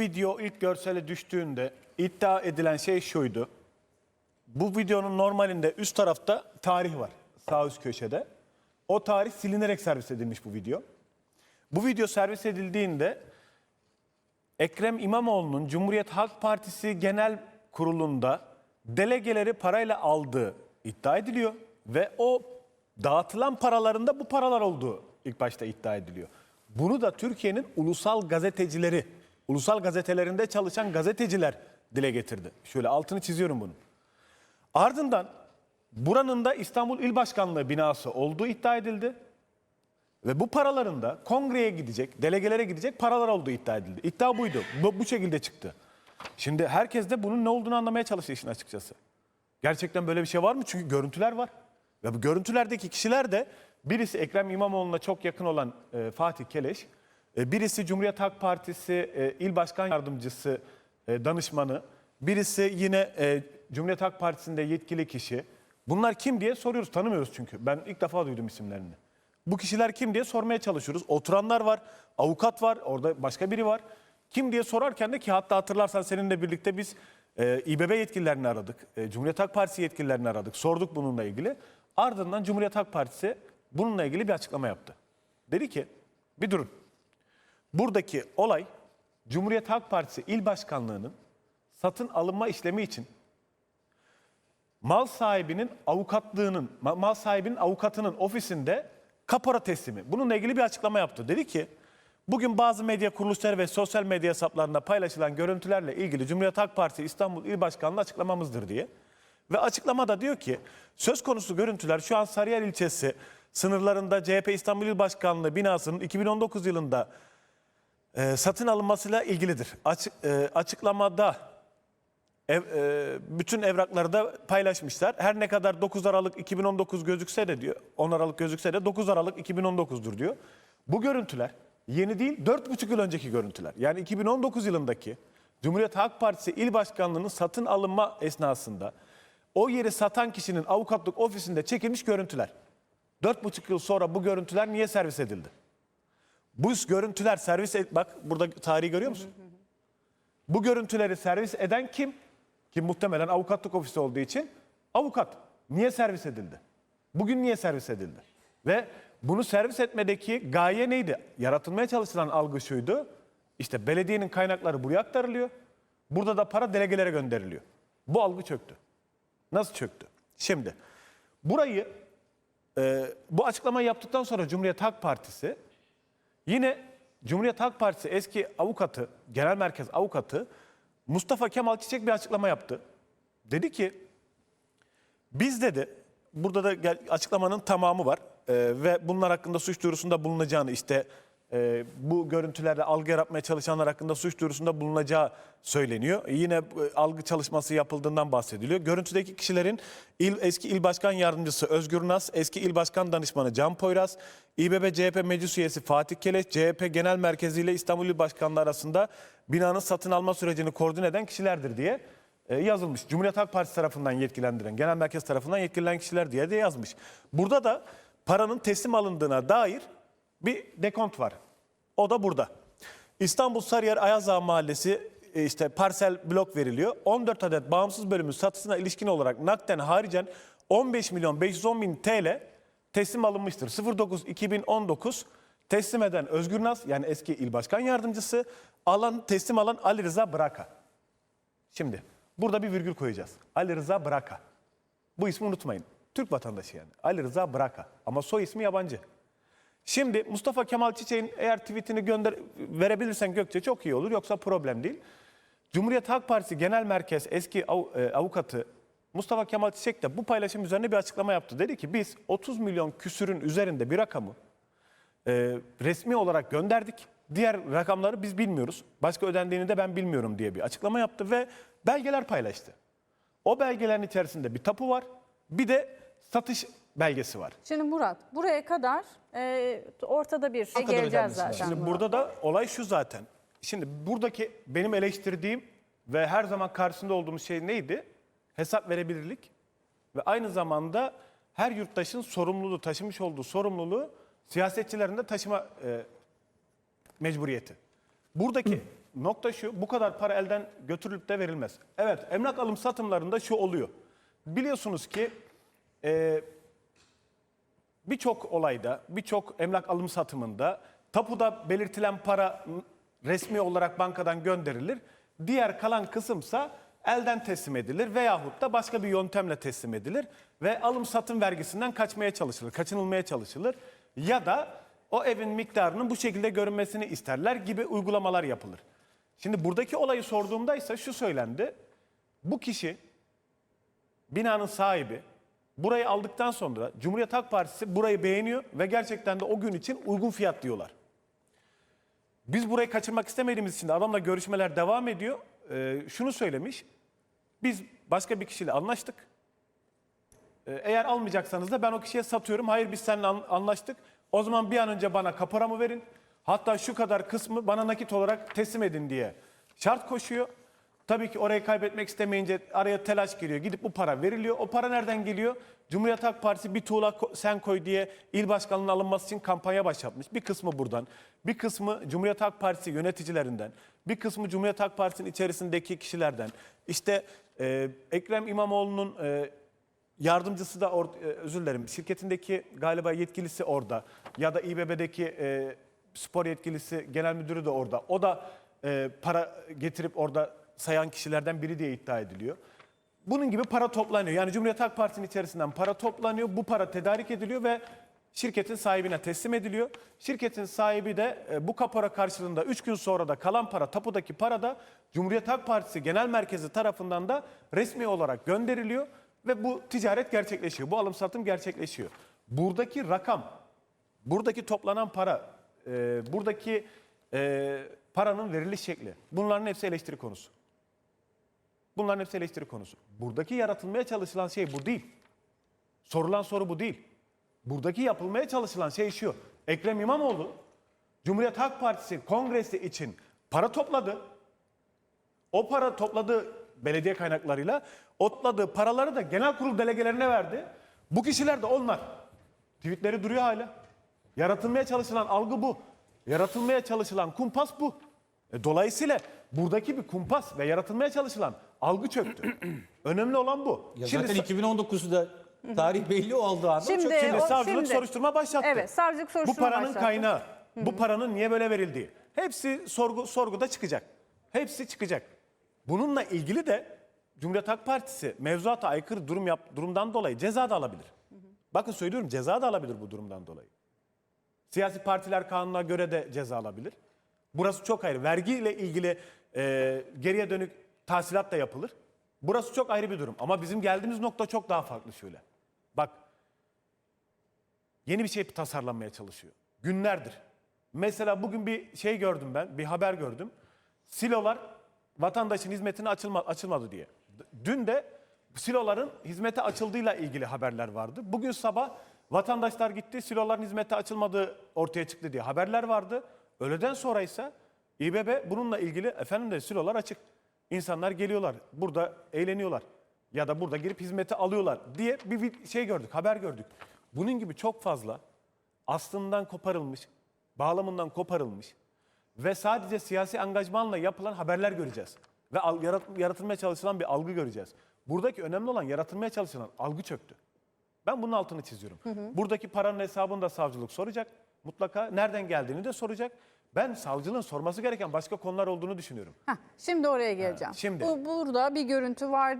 Video ilk görsele düştüğünde iddia edilen şey şuydu. Bu videonun normalinde üst tarafta tarih var. Sağ üst köşede. O tarih silinerek servis edilmiş bu video. Bu video servis edildiğinde Ekrem İmamoğlu'nun Cumhuriyet Halk Partisi Genel Kurulu'nda delegeleri parayla aldığı iddia ediliyor. Ve o dağıtılan paralarında bu paralar olduğu ilk başta iddia ediliyor. Bunu da Türkiye'nin ulusal gazetecileri, ulusal gazetelerinde çalışan gazeteciler dile getirdi. Şöyle altını çiziyorum bunun. Ardından buranın da İstanbul İl Başkanlığı binası olduğu iddia edildi. Ve bu paraların da kongreye gidecek, delegelere gidecek paralar olduğu iddia edildi. İddia buydu. Bu, bu şekilde çıktı. Şimdi herkes de bunun ne olduğunu anlamaya çalışıyor işin açıkçası. Gerçekten böyle bir şey var mı? Çünkü görüntüler var. Ve bu görüntülerdeki kişiler de birisi Ekrem İmamoğlu'na çok yakın olan e, Fatih Keleş, birisi Cumhuriyet Halk Partisi e, İl Başkan Yardımcısı e, danışmanı, birisi yine e, Cumhuriyet Halk Partisi'nde yetkili kişi. Bunlar kim diye soruyoruz, tanımıyoruz çünkü. Ben ilk defa duydum isimlerini. Bu kişiler kim diye sormaya çalışıyoruz. Oturanlar var, avukat var, orada başka biri var. Kim diye sorarken de ki hatta hatırlarsan seninle birlikte biz e, İBB yetkililerini aradık. E, Cumhuriyet Halk Partisi yetkililerini aradık. Sorduk bununla ilgili. Ardından Cumhuriyet Halk Partisi bununla ilgili bir açıklama yaptı. Dedi ki bir durun. Buradaki olay Cumhuriyet Halk Partisi İl Başkanlığı'nın satın alınma işlemi için mal sahibinin avukatlığının, ma- mal sahibinin avukatının ofisinde kapora teslimi. Bununla ilgili bir açıklama yaptı. Dedi ki bugün bazı medya kuruluşları ve sosyal medya hesaplarında paylaşılan görüntülerle ilgili Cumhuriyet Halk Partisi İstanbul İl Başkanlığı açıklamamızdır diye. Ve açıklamada diyor ki söz konusu görüntüler şu an Sarıyer ilçesi sınırlarında CHP İstanbul İl Başkanlığı binasının 2019 yılında e, satın alınmasıyla ilgilidir. Açık, e, açıklamada ev, e, bütün evrakları da paylaşmışlar. Her ne kadar 9 Aralık 2019 gözükse de diyor, 10 Aralık gözükse de 9 Aralık 2019'dur diyor. Bu görüntüler yeni değil, 4,5 yıl önceki görüntüler. Yani 2019 yılındaki Cumhuriyet Halk Partisi İl Başkanlığı'nın satın alınma esnasında o yeri satan kişinin avukatlık ofisinde çekilmiş görüntüler. 4,5 yıl sonra bu görüntüler niye servis edildi? Bu görüntüler servis et, bak burada tarihi görüyor musun? Bu görüntüleri servis eden kim? Ki muhtemelen avukatlık ofisi olduğu için avukat. Niye servis edildi? Bugün niye servis edildi? Ve bunu servis etmedeki gaye neydi? Yaratılmaya çalışılan algı şuydu. İşte belediyenin kaynakları buraya aktarılıyor. Burada da para delegelere gönderiliyor. Bu algı çöktü. Nasıl çöktü? Şimdi burayı e, bu açıklamayı yaptıktan sonra Cumhuriyet Halk Partisi Yine Cumhuriyet Halk Partisi eski avukatı, genel merkez avukatı Mustafa Kemal Çiçek bir açıklama yaptı. Dedi ki biz dedi burada da açıklamanın tamamı var Ee, ve bunlar hakkında suç duyurusunda bulunacağını işte e, bu görüntülerle algı yaratmaya çalışanlar hakkında suç duyurusunda bulunacağı söyleniyor. Yine e, algı çalışması yapıldığından bahsediliyor. Görüntüdeki kişilerin il, eski il başkan yardımcısı Özgür Nas, eski il başkan danışmanı Can Poyraz, İBB CHP meclis üyesi Fatih Keleş, CHP genel merkezi ile İstanbul İl Başkanlığı arasında binanın satın alma sürecini koordine eden kişilerdir diye e, yazılmış. Cumhuriyet Halk Partisi tarafından yetkilendiren, genel merkez tarafından yetkilenen kişiler diye de yazmış. Burada da paranın teslim alındığına dair bir dekont var. O da burada. İstanbul Sarıyer Ayazağa Mahallesi e, işte parsel blok veriliyor. 14 adet bağımsız bölümün satışına ilişkin olarak nakden haricen 15 milyon 510 bin TL teslim alınmıştır. 09-2019 teslim eden Özgür Naz yani eski il başkan yardımcısı alan teslim alan Ali Rıza Braka. Şimdi burada bir virgül koyacağız. Ali Rıza Braka. Bu ismi unutmayın. Türk vatandaşı yani. Ali Rıza Braka. Ama soy ismi yabancı. Şimdi Mustafa Kemal Çiçek'in eğer tweetini gönder verebilirsen Gökçe çok iyi olur. Yoksa problem değil. Cumhuriyet Halk Partisi Genel Merkez eski av- e, avukatı Mustafa Kemal Çiçek de bu paylaşım üzerine bir açıklama yaptı. Dedi ki biz 30 milyon küsürün üzerinde bir rakamı e, resmi olarak gönderdik. Diğer rakamları biz bilmiyoruz. Başka ödendiğini de ben bilmiyorum diye bir açıklama yaptı ve belgeler paylaştı. O belgelerin içerisinde bir tapu var. Bir de satış belgesi var. Şimdi Murat buraya kadar e, ortada bir şey kadar geleceğiz zaten. Şimdi Murat. burada da olay şu zaten. Şimdi buradaki benim eleştirdiğim ve her zaman karşısında olduğumuz şey neydi? Hesap verebilirlik ve aynı zamanda her yurttaşın sorumluluğu, taşımış olduğu sorumluluğu siyasetçilerin de taşıma e, mecburiyeti. Buradaki nokta şu, bu kadar para elden götürülüp de verilmez. Evet, emlak alım satımlarında şu oluyor. Biliyorsunuz ki e, birçok olayda, birçok emlak alım satımında tapuda belirtilen para resmi olarak bankadan gönderilir. Diğer kalan kısımsa elden teslim edilir veyahut da başka bir yöntemle teslim edilir ve alım satım vergisinden kaçmaya çalışılır, kaçınılmaya çalışılır. Ya da o evin miktarının bu şekilde görünmesini isterler gibi uygulamalar yapılır. Şimdi buradaki olayı sorduğumda ise şu söylendi. Bu kişi binanın sahibi burayı aldıktan sonra Cumhuriyet Halk Partisi burayı beğeniyor ve gerçekten de o gün için uygun fiyat diyorlar. Biz burayı kaçırmak istemediğimiz için de adamla görüşmeler devam ediyor. Ee, şunu söylemiş. Biz başka bir kişiyle anlaştık. Ee, eğer almayacaksanız da ben o kişiye satıyorum. Hayır biz seninle an- anlaştık. O zaman bir an önce bana kaporamı verin. Hatta şu kadar kısmı bana nakit olarak teslim edin diye şart koşuyor. Tabii ki orayı kaybetmek istemeyince araya telaş giriyor. Gidip bu para veriliyor. O para nereden geliyor? Cumhuriyet Halk Partisi bir tuğla sen koy diye il başkanlığının alınması için kampanya başlatmış. Bir kısmı buradan, bir kısmı Cumhuriyet Halk Partisi yöneticilerinden, bir kısmı Cumhuriyet Halk Partisi'nin içerisindeki kişilerden. İşte e, Ekrem İmamoğlu'nun e, Yardımcısı da or- e, özür dilerim şirketindeki galiba yetkilisi orada ya da İBB'deki e, spor yetkilisi genel müdürü de orada. O da e, para getirip orada sayan kişilerden biri diye iddia ediliyor. Bunun gibi para toplanıyor. Yani Cumhuriyet Halk Partisi'nin içerisinden para toplanıyor. Bu para tedarik ediliyor ve şirketin sahibine teslim ediliyor. Şirketin sahibi de e, bu kapora karşılığında 3 gün sonra da kalan para, tapudaki para da Cumhuriyet Halk Partisi Genel Merkezi tarafından da resmi olarak gönderiliyor ve bu ticaret gerçekleşiyor. Bu alım satım gerçekleşiyor. Buradaki rakam, buradaki toplanan para, e, buradaki e, paranın veriliş şekli bunların hepsi eleştiri konusu. Bunların hepsi eleştiri konusu. Buradaki yaratılmaya çalışılan şey bu değil. Sorulan soru bu değil. Buradaki yapılmaya çalışılan şey şu. Ekrem İmamoğlu Cumhuriyet Halk Partisi kongresi için para topladı. O para topladığı belediye kaynaklarıyla o topladığı paraları da genel kurul delegelerine verdi. Bu kişiler de onlar. Tweetleri duruyor hala. Yaratılmaya çalışılan algı bu. Yaratılmaya çalışılan kumpas bu. E, dolayısıyla buradaki bir kumpas ve yaratılmaya çalışılan algı çöktü. Önemli olan bu. Ya Şimdi zaten sa- 2019'da tarih belli oldu abi. Şimdi- Şimdi o- savcılık şimdi- soruşturma başlattı. Evet, savcılık Bu soruşturma paranın başlattı. kaynağı, bu paranın niye böyle verildiği. Hepsi sorgu, sorguda çıkacak. Hepsi çıkacak. Bununla ilgili de Cumhuriyet Halk Partisi mevzuata aykırı durum yap, durumdan dolayı ceza da alabilir. Bakın söylüyorum ceza da alabilir bu durumdan dolayı. Siyasi partiler kanuna göre de ceza alabilir. Burası çok ayrı. Vergiyle ilgili e, geriye dönük tahsilat da yapılır. Burası çok ayrı bir durum. Ama bizim geldiğimiz nokta çok daha farklı şöyle. Bak yeni bir şey tasarlanmaya çalışıyor. Günlerdir. Mesela bugün bir şey gördüm ben, bir haber gördüm. Silolar vatandaşın hizmetine açılma, açılmadı diye. Dün de siloların hizmete açıldığıyla ilgili haberler vardı. Bugün sabah vatandaşlar gitti, siloların hizmete açılmadığı ortaya çıktı diye haberler vardı. Öğleden sonra ise İBB bununla ilgili efendim de silolar açık. İnsanlar geliyorlar, burada eğleniyorlar ya da burada girip hizmeti alıyorlar diye bir şey gördük, haber gördük. Bunun gibi çok fazla aslından koparılmış, bağlamından koparılmış ve sadece siyasi angajmanla yapılan haberler göreceğiz. Ve yaratılmaya çalışılan bir algı göreceğiz. Buradaki önemli olan yaratılmaya çalışılan algı çöktü. Ben bunun altını çiziyorum. Buradaki paranın hesabını da savcılık soracak. Mutlaka nereden geldiğini de soracak. Ben savcılığın sorması gereken başka konular olduğunu düşünüyorum. Heh, şimdi oraya geleceğim. şimdi. Bu, burada bir görüntü var